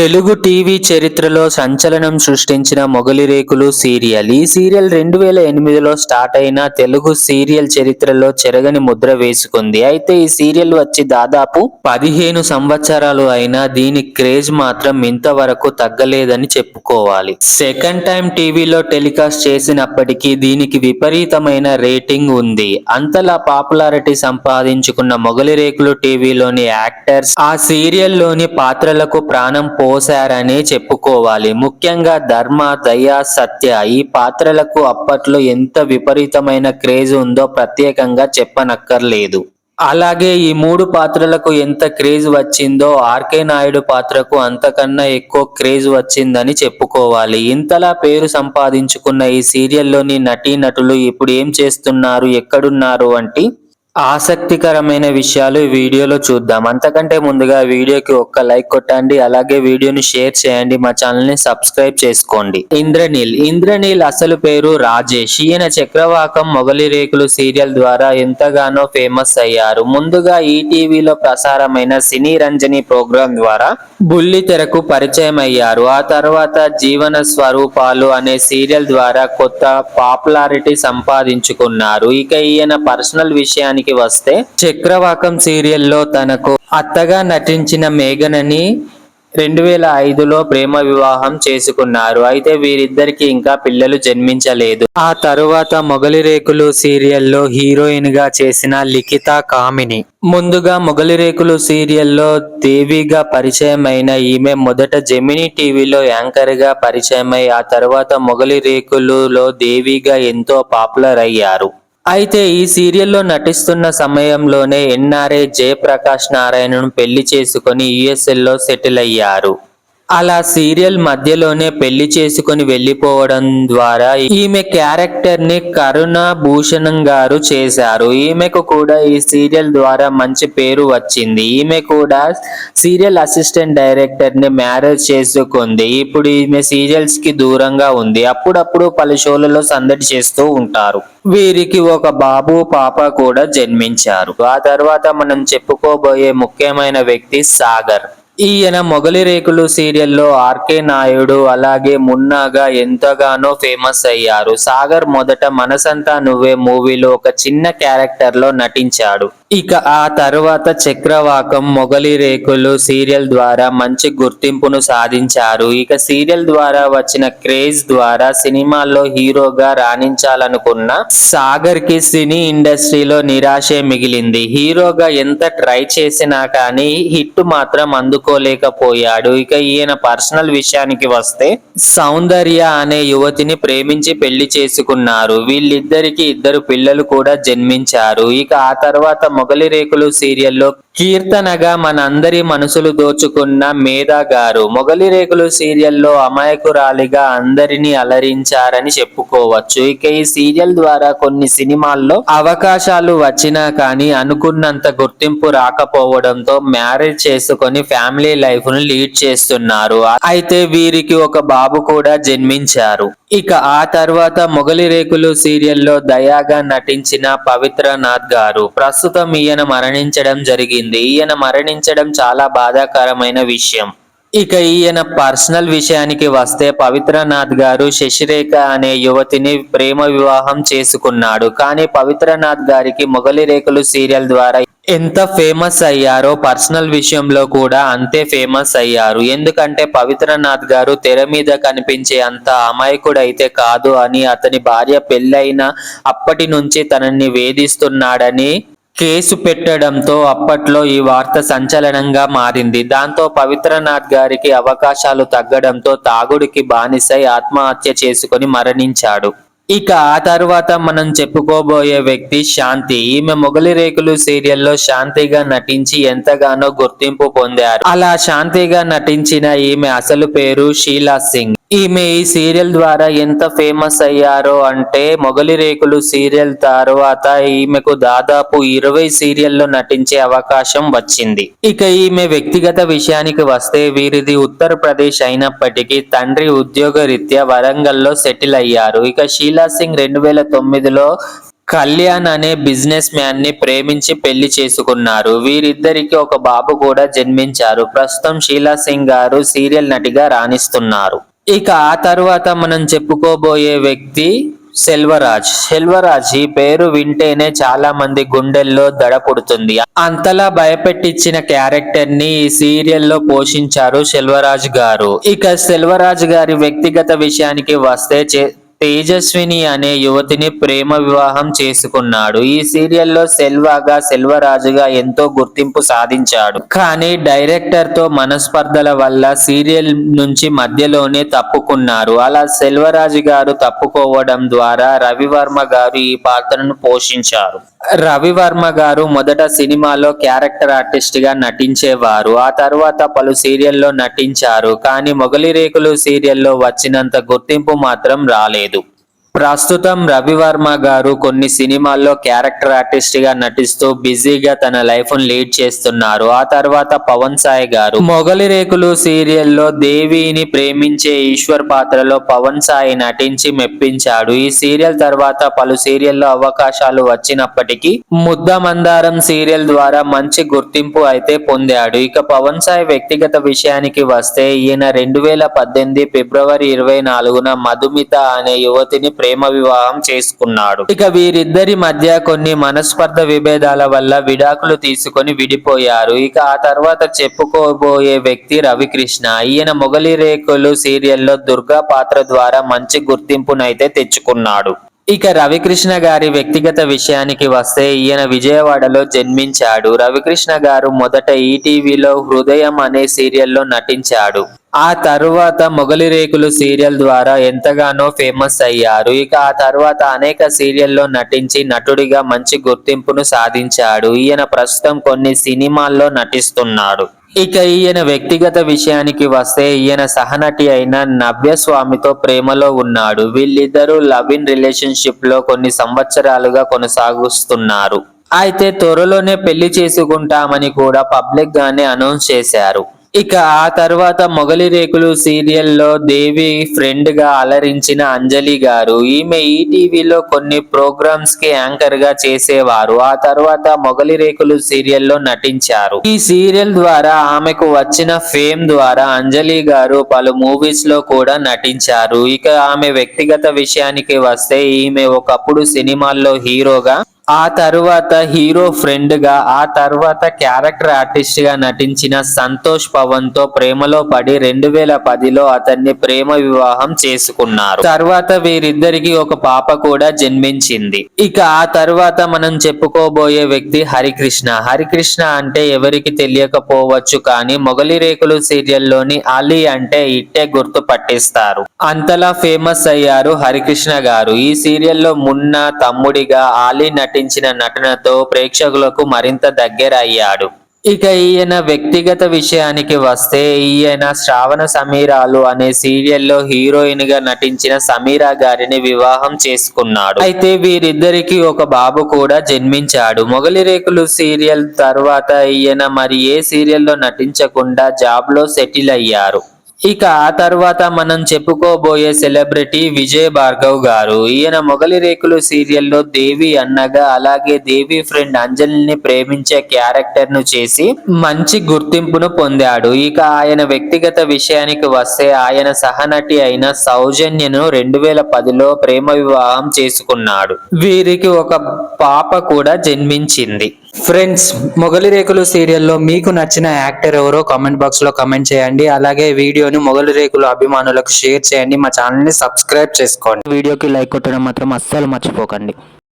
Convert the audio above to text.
Telugu TV చరిత్రలో సంచలనం సృష్టించిన మొగలి రేకులు సీరియల్. ఈ సీరియల్ రెండు వేల ఎనిమిదిలో స్టార్ట్ అయిన తెలుగు సీరియల్ చరిత్రలో చెరగని ముద్ర వేసుకుంది. అయితే ఈ సీరియల్ వచ్చి దాదాపు పదిహేను సంవత్సరాలు అయినా దీని క్రేజ్ మాత్రం ఇంతవరకు తగ్గలేదని చెప్పుకోవాలి. సెకండ్ టైం టీవీలో టెలికాస్ట్ చేసినప్పటికీ దీనికి విపరీతమైన రేటింగ్ ఉంది. అంతలా పాపులారిటీ సంపాదించుకున్న మొగలి రేకులు టీవీలోని యాక్టర్స్ ఆ సీరియల్లోని పాత్రలకు ప్రాణం పో పోశారని చెప్పుకోవాలి. ముఖ్యంగా ధర్మ దయ సత్య ఈ పాత్రలకు అప్పట్లో ఎంత విపరీతమైన క్రేజ్ ఉందో ప్రత్యేకంగా చెప్పనక్కర్లేదు. అలాగే ఈ మూడు పాత్రలకు ఎంత క్రేజ్ వచ్చిందో ఆర్కే నాయుడు పాత్రకు అంతకన్నా ఎక్కువ క్రేజ్ వచ్చిందని చెప్పుకోవాలి. ఇంతలా పేరు సంపాదించుకున్న ఈ సీరియల్లోని నటీనటులు ఇప్పుడు ఏం చేస్తున్నారు ఎక్కడున్నారు వంటి ఆసక్తికరమైన విషయాలు వీడియోలో చూద్దాం. అంతకంటే ముందుగా వీడియోకి ఒక్క లైక్ కొట్టండి అలాగే వీడియోని షేర్ చేయండి మా ఛానల్ని సబ్స్క్రైబ్ చేసుకోండి. ఇంద్రనీల్. ఇంద్రనీల్ అసలు పేరు రాజేష్. ఈయన చక్రవాకం మొగలి రేకులు సీరియల్ ద్వారా ఎంతగానో ఫేమస్ అయ్యారు. ముందుగా ఈటీవీలో ప్రసారమైన సినీ రంజని ప్రోగ్రాం ద్వారా బుల్లి తెరకు పరిచయం అయ్యారు. ఆ తర్వాత జీవన స్వరూపాలు అనే సీరియల్ ద్వారా కొత్త పాపులారిటీ సంపాదించుకున్నారు. ఇక ఈయన పర్సనల్ విషయాన్ని విషయానికి వస్తే చక్రవాకం సీరియల్లో తనకు అత్తగా నటించిన మేఘనని రెండు వేల ఐదులో ప్రేమ వివాహం చేసుకున్నారు. అయితే వీరిద్దరికి ఇంకా పిల్లలు జన్మించలేదు. ఆ తరువాత మొగలి రేకులు సీరియల్లో హీరోయిన్గా చేసిన లిఖిత కామిని. ముందుగా మొగలి రేకులు సీరియల్లో దేవిగా పరిచయమైన ఈమె మొదట జెమిని టీవీలో యాంకర్గా పరిచయమై ఆ తర్వాత మొగలి రేకులులో దేవిగా ఎంతో పాపులర్ అయ్యారు. అయితే ఈ సీరియల్లో నటిస్తున్న సమయంలోనే ఎన్ఆర్ఏ జయప్రకాష్ నారాయణను పెళ్ళి చేసుకుని యుఎస్ఎల్లో సెటిల్ అయ్యారు. అలా సీరియల్ మధ్యలోనే పెళ్ళి చేసుకొని వెళ్ళిపోవడం ద్వారా ఈమె క్యారెక్టర్ని కరుణ భూషణం గారు చేశారు. ఈమెకు కూడా ఈ సీరియల్ ద్వారా మంచి పేరు వచ్చింది. ఈమె కూడా సీరియల్ అసిస్టెంట్ డైరెక్టర్ని మ్యారేజ్ చేసుకుంది. ఇప్పుడు ఈమె సీరియల్స్కి దూరంగా ఉంది. అప్పుడప్పుడు పలు షోలలో సందడి చేస్తూ ఉంటారు. వీరికి ఒక బాబు పాప కూడా జన్మించారు. ఆ తర్వాత మనం చెప్పుకోబోయే ముఖ్యమైన వ్యక్తి సాగర్. ఈయన మొగలి రేకులు సీరియల్లో ఆర్కే నాయుడు అలాగే మున్నాగా ఎంతగానో ఫేమస్ అయ్యారు. సాగర్ మొదట మనసంతా నువ్వే మూవీలో ఒక చిన్న క్యారెక్టర్లో నటించాడు. ఇక ఆ తర్వాత చక్రవాకం మొగలి రేకులు సీరియల్ ద్వారా మంచి గుర్తింపును సాధించారు. ఇక సీరియల్ ద్వారా వచ్చిన క్రేజ్ ద్వారా సినిమాల్లో హీరోగా రాణించాలనుకున్న సాగర్కి సినీ ఇండస్ట్రీలో నిరాశే మిగిలింది. హీరోగా ఎంత ట్రై చేసినా కానీ హిట్ మాత్రం అందుకోలేకపోయాడు ఇక ఈయన పర్సనల్ విషయానికి వస్తే సౌందర్య అనే యువతిని ప్రేమించి పెళ్ళి చేసుకున్నారు. వీళ్ళిద్దరికి ఇద్దరు పిల్లలు కూడా జన్మించారు. ఇక ఆ తర్వాత మొగలి రేకులు సీరియల్లో కీర్తనగా మనందరి మనసులు దోచుకున్న మేధా గారు మొగలి రేకులు సీరియల్లో అమాయకురాలిగా అందరినీ అలరించారని చెప్పుకోవచ్చు. ఇక ఈ సీరియల్ ద్వారా కొన్ని సినిమాల్లో అవకాశాలు వచ్చినా కానీ అనుకున్నంత గుర్తింపు రాకపోవడంతో మ్యారేజ్ చేసుకొని ఫ్యామిలీ ఫ్యామిలీ లైఫ్ను లీడ్ చేస్తున్నారు. అయితే వీరికి ఒక బాబు కూడా జన్మించారు. ఇక ఆ తర్వాత మొగలి రేకులు సీరియల్లో దయాగా నటించిన పవిత్రనాథ్ గారు ప్రస్తుతం ఈయన మరణించడం జరిగింది. ఈయన మరణించడం చాలా బాధాకరమైన విషయం. ఇక ఈయన పర్సనల్ విషయానికి వస్తే పవిత్రనాథ్ గారు శశిరేఖ అనే యువతిని ప్రేమ వివాహం చేసుకున్నాడు. కానీ పవిత్రనాథ్ గారికి మొగలి రేకులు సీరియల్ ద్వారా ఎంత ఫేమస్ అయ్యారో పర్సనల్ విషయంలో కూడా అంతే ఫేమస్ అయ్యారు. ఎందుకంటే పవిత్రనాథ్ గారు తెర మీద కనిపించే అంత అమాయకుడైతే కాదు అని అతని భార్య పెళ్ళైన అప్పటి నుంచి తనని వేధిస్తున్నాడని కేసు పెట్టడంతో అప్పట్లో ఈ వార్త సంచలనంగా మారింది. దాంతో పవిత్రనాథ్ గారికి అవకాశాలు తగ్గడంతో తాగుడికి బానిసై ఆత్మహత్య చేసుకుని మరణించాడు. ఇక ఆ తర్వాత మనం చెప్పుకోబోయే వ్యక్తి శాంతి. ఈమె మొగలి రేకులు సీరియల్లో శాంతిగా నటించి ఎంతగానో గుర్తింపు పొందారు. అలా శాంతిగా నటించిన ఈమె అసలు పేరు షీలా సింగ్. ఈమె ఈ సీరియల్ ద్వారా ఎంత ఫేమస్ అయ్యారో అంటే మొగలి రేకులు సీరియల్ తర్వాత ఈమెకు దాదాపు ఇరవై సీరియల్లో నటించే అవకాశం వచ్చింది. ఇక ఈమె వ్యక్తిగత విషయానికి వస్తే వీరిది ఉత్తరప్రదేశ్ అయినప్పటికీ తండ్రి ఉద్యోగ రీత్యా వరంగల్లో సెటిల్ అయ్యారు. ఇక షీలా సింగ్ రెండు వేల తొమ్మిదిలో కళ్యాణ్ అనే బిజినెస్ మ్యాన్ని ప్రేమించి పెళ్ళి చేసుకున్నారు. వీరిద్దరికి ఒక బాబు కూడా జన్మించారు. ప్రస్తుతం షీలా సింగ్ గారు సీరియల్ నటిగా రాణిస్తున్నారు. ఇక ఆ తర్వాత మనం చెప్పుకోబోయే వ్యక్తి సెల్వరాజ్. సెల్వరాజ్ ఈ పేరు వింటేనే చాలా మంది గుండెల్లో దడ పుడుతుంది. అంతలా భయపెట్టించిన క్యారెక్టర్ని ఈ సీరియల్లో పోషించారు సెల్వరాజ్ గారు. ఇక సెల్వరాజ్ గారి వ్యక్తిగత విషయానికి వస్తే చే- తేజస్విని అనే యువతిని ప్రేమ వివాహం చేసుకున్నాడు. ఈ సీరియల్లో సెల్వాగా సెల్వరాజుగా ఎంతో గుర్తింపు సాధించాడు. కానీ డైరెక్టర్తో మనస్పర్ధల వల్ల సీరియల్ నుంచి మధ్యలోనే తప్పుకున్నారు. అలా సెల్వరాజు గారు తప్పుకోవడం ద్వారా రవివర్మ గారు ఈ పాత్రను పోషించారు. రవివర్మ గారు మొదట సినిమాలో క్యారెక్టర్ ఆర్టిస్ట్గా నటించేవారు. ఆ తర్వాత పలు సీరియల్లో నటించారు. కానీ మొగలి రేకులు సీరియల్లో వచ్చినంత గుర్తింపు మాత్రం రాలేదు. ప్రస్తుతం రవివర్మ గారు కొన్ని సినిమాల్లో క్యారెక్టర్ ఆర్టిస్ట్గా నటిస్తూ బిజీగా తన లైఫ్ లీడ్ చేస్తున్నారు. ఆ తర్వాత పవన్ సాయి గారు మొగలి రేకులు సీరియల్లో దేవిని ప్రేమించే ఈశ్వర్ పాత్రలో పవన్ సాయి నటించి మెప్పించాడు. ఈ సీరియల్ తర్వాత పలు సీరియల్లో అవకాశాలు వచ్చినప్పటికీ ముద్ద మందారం సీరియల్ ద్వారా మంచి గుర్తింపు అయితే పొందాడు. ఇక పవన్ సాయి వ్యక్తిగత విషయానికి వస్తే ఈయన రెండు వేల పద్దెనిమిది ఫిబ్రవరి ఇరవై నాలుగున మధుమిత అనే యువతిని ప్రేమ వివాహం చేసుకున్నాడు. ఇక వీరిద్దరి మధ్య కొన్ని మనస్పర్ధ విభేదాల వల్ల విడాకులు తీసుకొని విడిపోయారు. ఇక ఆ తర్వాత చెప్పుకోబోయే వ్యక్తి రవికృష్ణ. ఈయన మొగలి రేకులు సీరియల్లో దుర్గా పాత్ర ద్వారా మంచి గుర్తింపునైతే తెచ్చుకున్నాడు. ఇక రవికృష్ణ గారి వ్యక్తిగత విషయానికి వస్తే ఈయన విజయవాడలో జన్మించాడు. రవికృష్ణ గారు మొదట ఈటీవీలో హృదయం అనే సీరియల్లో నటించాడు. ఆ తర్వాత మొగలి రేకులు సీరియల్ ద్వారా ఎంతగానో ఫేమస్ అయ్యారు. ఇక ఆ తర్వాత అనేక సీరియల్లో నటించి నటుడిగా మంచి గుర్తింపును సాధించాడు. ఈయన ప్రస్తుతం కొన్ని సినిమాల్లో నటిస్తున్నాడు. ఇక ఈయన వ్యక్తిగత విషయానికి వస్తే ఈయన సహనటి అయిన నవ్యస్వామితో ప్రేమలో ఉన్నాడు. వీళ్ళిద్దరూ లవ్ ఇన్ రిలేషన్షిప్లో కొన్ని సంవత్సరాలుగా కొనసాగుస్తున్నారు. అయితే త్వరలోనే పెళ్ళి చేసుకుంటామని కూడా పబ్లిక్ గానే అనౌన్స్ చేశారు. ఇక ఆ తర్వాత మొగలి రేకులు సీరియల్లో దేవి ఫ్రెండ్గా అలరించిన అంజలి గారు. ఈమె ఈటీవీలో కొన్ని ప్రోగ్రామ్స్కి యాంకర్గా చేసేవారు. ఆ తర్వాత మొగలి రేకులు సీరియల్లో నటించారు. ఈ సీరియల్ ద్వారా ఆమెకు వచ్చిన ఫేమ్ ద్వారా అంజలి గారు పలు మూవీస్లో కూడా నటించారు. ఇక ఆమె వ్యక్తిగత విషయానికి వస్తే ఈమె ఒకప్పుడు సినిమాల్లో హీరోగా ఆ తర్వాత హీరో ఫ్రెండ్గా ఆ తర్వాత క్యారెక్టర్ ఆర్టిస్ట్గా నటించిన సంతోష్ పవన్తో ప్రేమలో పడి రెండు వేల పదిలో అతన్ని ప్రేమ వివాహం చేసుకున్నారు. తర్వాత వీరిద్దరికి ఒక పాప కూడా జన్మించింది. ఇక ఆ తర్వాత మనం చెప్పుకోబోయే వ్యక్తి హరికృష్ణ. హరికృష్ణ అంటే ఎవరికి తెలియకపోవచ్చు కానీ మొగలి రేకులు సీరియల్లోని అలీ అంటే ఇట్టే గుర్తు పట్టిస్తారు. అంతలా ఫేమస్ అయ్యారు హరికృష్ణ గారు. ఈ సీరియల్లో మున్న తమ్ముడిగా ఆలీ నటించిన నటనతో ప్రేక్షకులకు మరింత దగ్గర అయ్యాడు ఇక ఈయన వ్యక్తిగత విషయానికి వస్తే ఈయన శ్రావణ సమీరాలు అనే సీరియల్లో హీరోయిన్గా నటించిన సమీరా గారిని వివాహం చేసుకున్నాడు. అయితే వీరిద్దరికి ఒక బాబు కూడా జన్మించాడు. మొగలి రేకులు సీరియల్ తర్వాత ఈయన మరి ఏ సీరియల్లో నటించకుండా జాబ్లో సెటిల్ అయ్యారు. ఇక ఆ తర్వాత మనం చెప్పుకోబోయే సెలబ్రిటీ విజయ్ భార్గవ్ గారు. ఈయన మొగలి రేకులు సీరియల్లో దేవి అన్నగా అలాగే దేవి ఫ్రెండ్ అంజలిని ప్రేమించే క్యారెక్టర్ను చేసి మంచి గుర్తింపును పొందాడు. ఇక ఆయన వ్యక్తిగత విషయానికి వస్తే ఆయన సహనటి అయిన సౌజన్యను రెండు వేల పదిలో ప్రేమ వివాహం చేసుకున్నాడు. వీరికి ఒక పాప కూడా జన్మించింది. ఫ్రెండ్స్ మొగలి రేకులు సీరియల్లో మీకు నచ్చిన యాక్టర్ ఎవరో కామెంట్ బాక్స్లో కామెంట్ చేయండి. అలాగే వీడియోని మొగలి రేకులు అభిమానులకు షేర్ చేయండి. మా ఛానల్ని సబ్స్క్రైబ్ చేసుకోండి. వీడియోకి లైక్ కొట్టడం మాత్రం అస్సలు మర్చిపోకండి.